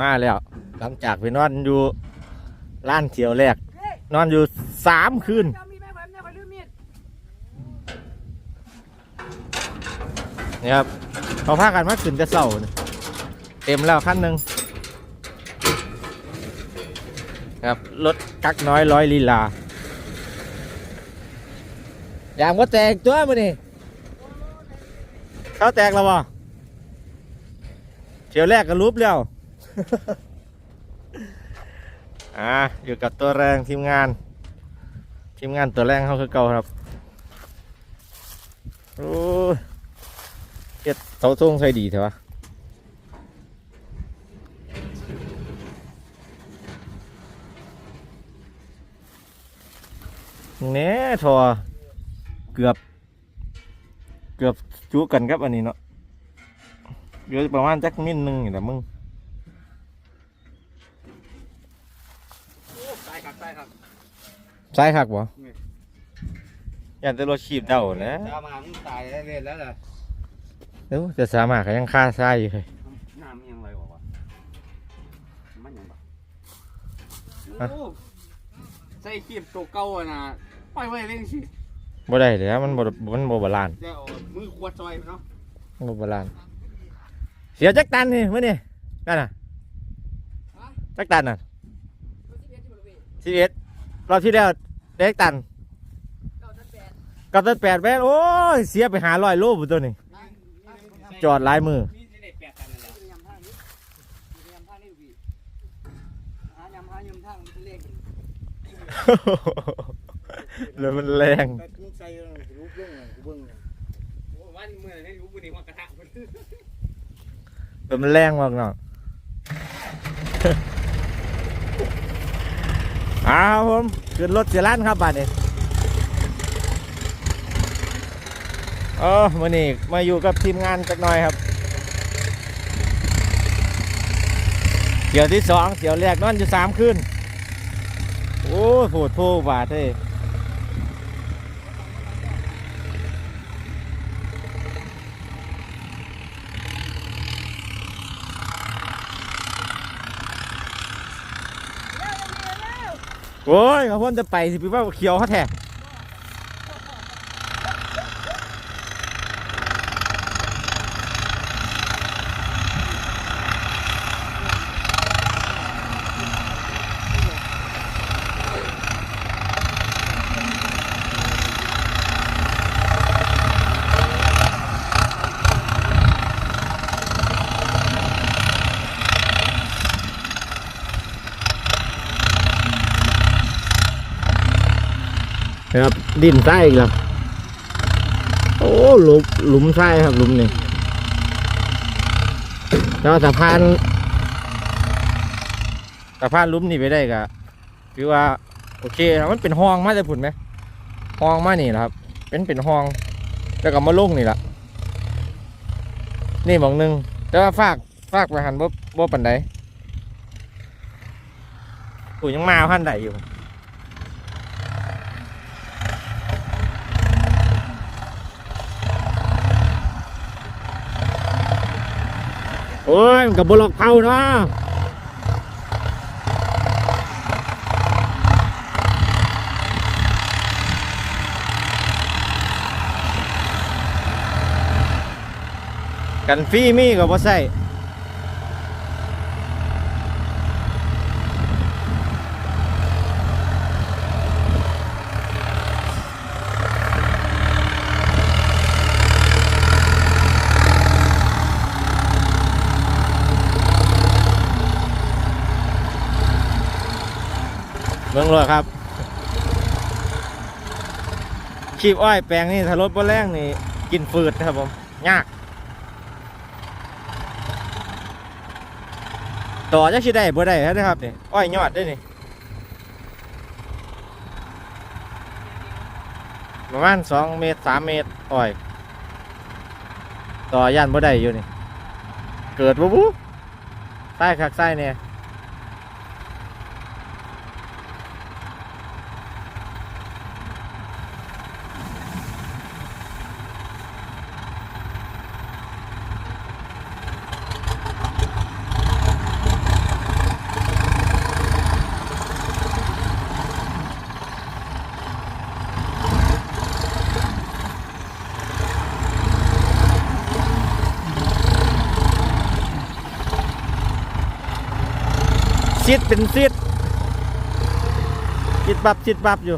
มาแล้ว หลังจากไปนอนอยู่ร้านเที่ยวแรก นอนอยู่สามคืนเจ้ามีแม่ข่อยแม่ข่อยลืมมีดนี่ครับเขาพากันมาขึ้นจะเสานี่เต็มแล้วขั้นหนึ่งครับรถกักน้อยร้อยลีลาอย่างว่าแตกตัวมือนี่เขาแตกแล้วบ่เที่ยวแรกก็รูปแล้ว อ่าอยู่กับตัวแรงทีมงาน ทีมงานตัวแรงเขาคือเก่าครับโอ้ยเฮ็ดเสาส่งใส่ดีเถอะวะแหน่ทอเกือบ เกือบจุกันครับอันนี้เนาะเดี๋ยวประมาณจักมิลหนึ่งนี่แหละมึง ตายครับตายครับ ใช่คักบ่นี่อยากจะรถขีบเดานะจะมามึงตายได้เล่นแล้วล่ะเดี๋ยวจะสามารถก็ยังค่าใช่อยู่เลยน้ำยังไรวะมันยังบ่ฮะโอ้ใส่ขีบตัวเก่าอะนะปล่อยไว้เล่นสิบ่ได้เดี๋ยวมันบ่มันบ่บาลานซ์เดี๋ยวมือขวดซอยเนาะมันบ่บาลานซ์เสียจักตันนี่มื้อนี่นั่นน่ะจักตันน่ะรถสิบเอ็ดที่บ ริเวณสิบเอ็ดรอบที่แล้วเด็กตันกับตันแปดแม่นโอ้ยเสียไปหาร้อยโลบุตัวนี้ จอดหลายมือแปดตันนั่นแหละยำท่านี้ยำท่านี้พี่หายำหายำท่ามันแล้วมันแรงเบิ่งโอ้วันมือให้รู้บุญนี่ว่ากระทะมันแล้วมันแรงมากเนาะ อ้าวผมขึ้นรถเสียร้านครับบัดนี้เออมานี่มาอยู่กับทีมงานจักหน่อยครับเที่ยวที่สองเที่ยวแรกนอนอยู่สามคืนโอ้ยโผดโพบาดเฮ้ย โอ้ยเขาพ่นจะไปสิพี่ว่าเขียวเขาแท้ ครับ ดินไส้อีกแล้วโอ้หลุมหลุมไส้ครับหลุมนี่แล้วสะพานสะพานหลุมนี่ไปได้กะคือว่า โอเคนะมันเป็นห้องมาแต่ผุนไหมห้องมานี่แหละครับ เป็นเป็นห้อง แล้วก็มาลุ่งนี่แหละนี่มองหนึงแต่ว่าฝากฝากไปหันบ่บ่ปันใดกูยังมาพันใดอยู่ โอ้ยมันกับบล็อกเผาเนาะกันฟรีมีกับว่าใส่ เมืองเลยครับขีบอ้อยแปลงนี่ถ้ารถบ่แรงนี่กินฟืดนะครับผมยาก ต่อจะชิได้บ่ได้นะครับนี่อ้อยยอดด้นี่ประมาณสองเมตรสามเมตรอ้อย ต่อย่านบ่ได้อยู่นี่ เกิดบ่บุใต้คักใต้เนี่ย ซิดเป็นซิดจิดบับจิดบับอยู่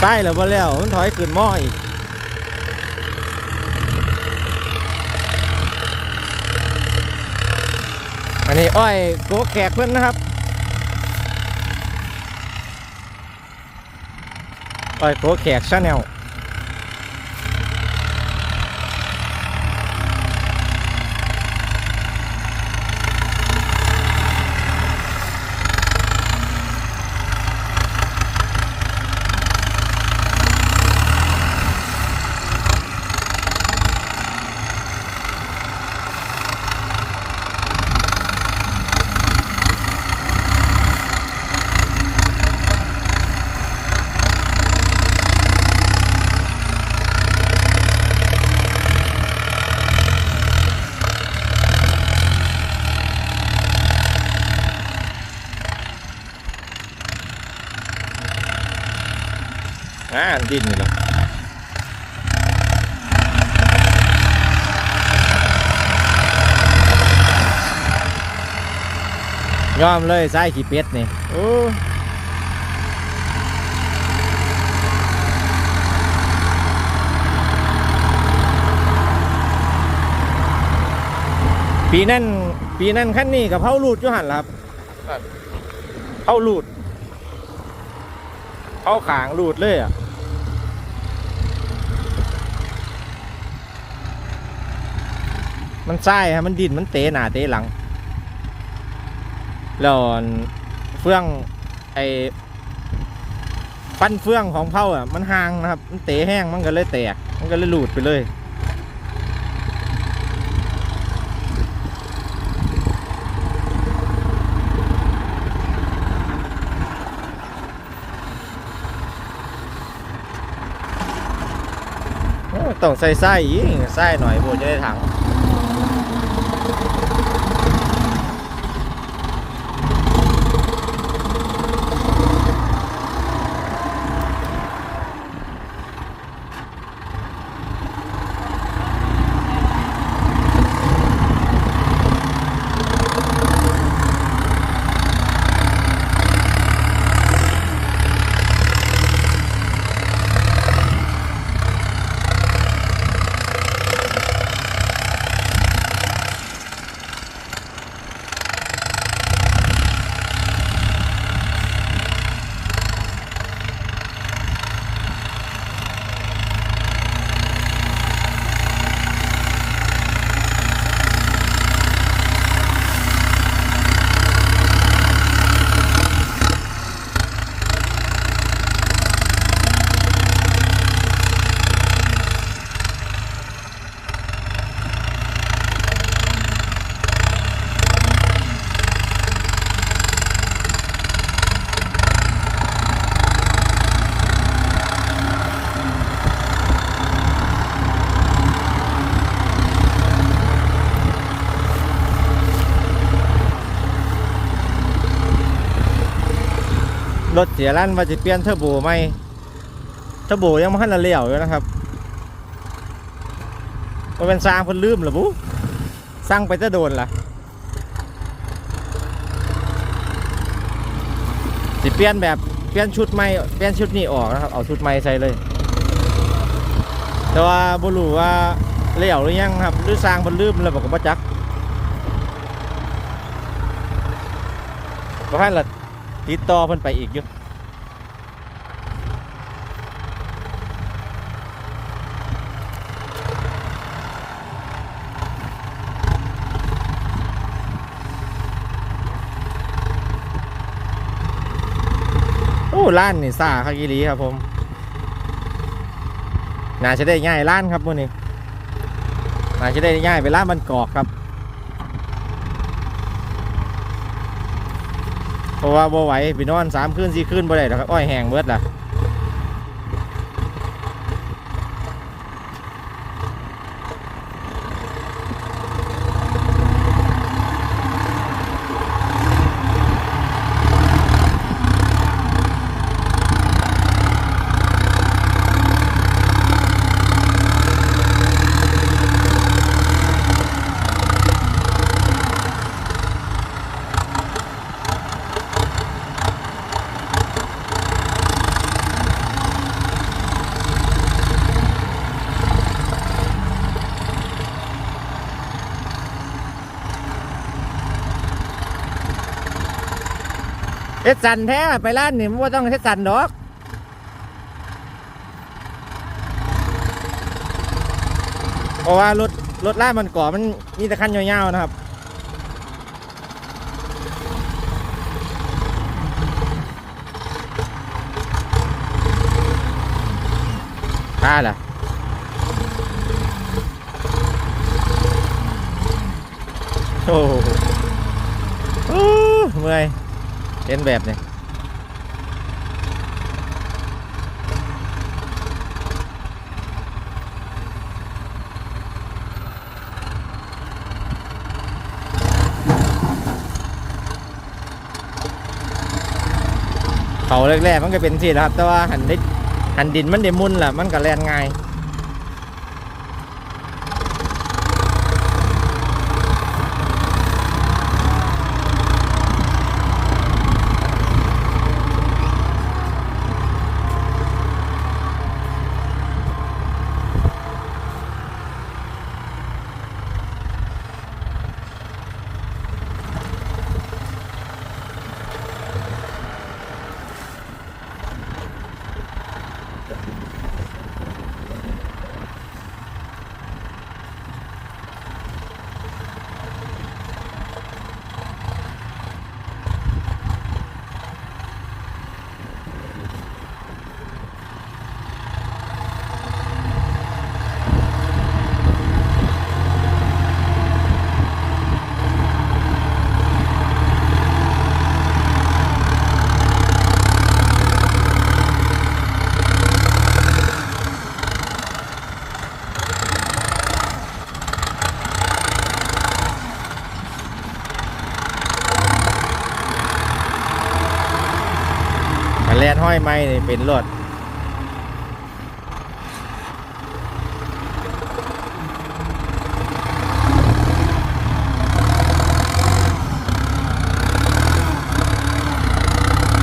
ใต้แล้วบ่แล้วมันถอยขึ้นหม้ออีกอันนี้อ้อยโกแขกเพื่อนนะครับ อ้อยโกแขกชาแนล อ่าดินนี่แหละยอมเลยไส้ขี้เป็ดนี่โอ้ปีนั้นปีนั้นขั้นนี้กับเผาลูดอยู่หันล่ะครับเผาลูดเผาขางลูดเลยอะ มันไส้ฮะมันดินมันเตะหนาเตะหลังแล้วเฟื่องไอฟันเฟื่องของเผาอะมันห่างนะครับ มันเตะแห้งมันก็เลยแตก มันก็เลยหลุดไปเลย ต้องใส่ไส้อีกไส้หน่อยโบจะได้ถัง รถเสียลั่นว่าจะเปลี่ยนเทอร์โบไหมเทอร์โบยังไม่ทันละเลี้ยวอยู่นะครับมันเป็นสร้างคนลืมหรือบุสร้างไปจะโดนล่ะสิเปลี่ยนแบบเปลี่ยนชุดใหม่เปลี่ยนชุดนี้ออกนะครับเอาชุดใหม่ใส่เลย แต่ว่าบุรู้ว่าเลี้ยวหรือยังครับหรือสร้างมันลืมแล้วบอกกับว่าจักเพราะฉะนั้นละ ติดต่อเพิ่นไปอีกอยู่โอ้ร้านนี่ซ่าคักอีหลีครับผมน่าจะได้ง่ายร้านครับมื้อนี้น่าจะได้ง่ายไปร้านมันกอกครับ เพราะว่าบ่ไหวไปนอนสามคืนสี่คืนบ่ได้ดอกครับอ้อยแห้งเบิดล่ะ เฮ็ดสันแท้ไปร้านนี่มันบ่ต้องเฮ็ดสันดอกเพราะว่ารถรถล่ามันก่อมันมีแต่คันยาวๆนะครับท่าล่ะโอ้โหอู้เมื่อย เห็นแบบนี้เขาแรกๆมันก็เป็นที่ครับ แต่ว่าหันได้หันดินมันได้มุนแหละมันก็แลนง่าย นห้อยไม้นี่เป็นรถ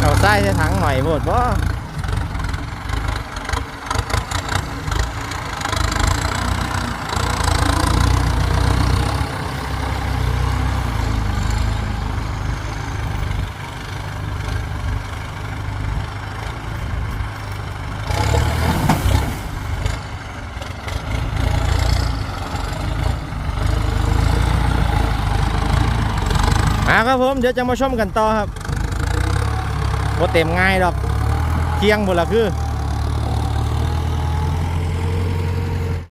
เอาใส่ใช้ถังหน่อยหมดบ่ ครับผมเดี๋ยวจะมาชมกันต่อครับว่าเต็มง่ายดอกเที่ยงหมดละคือ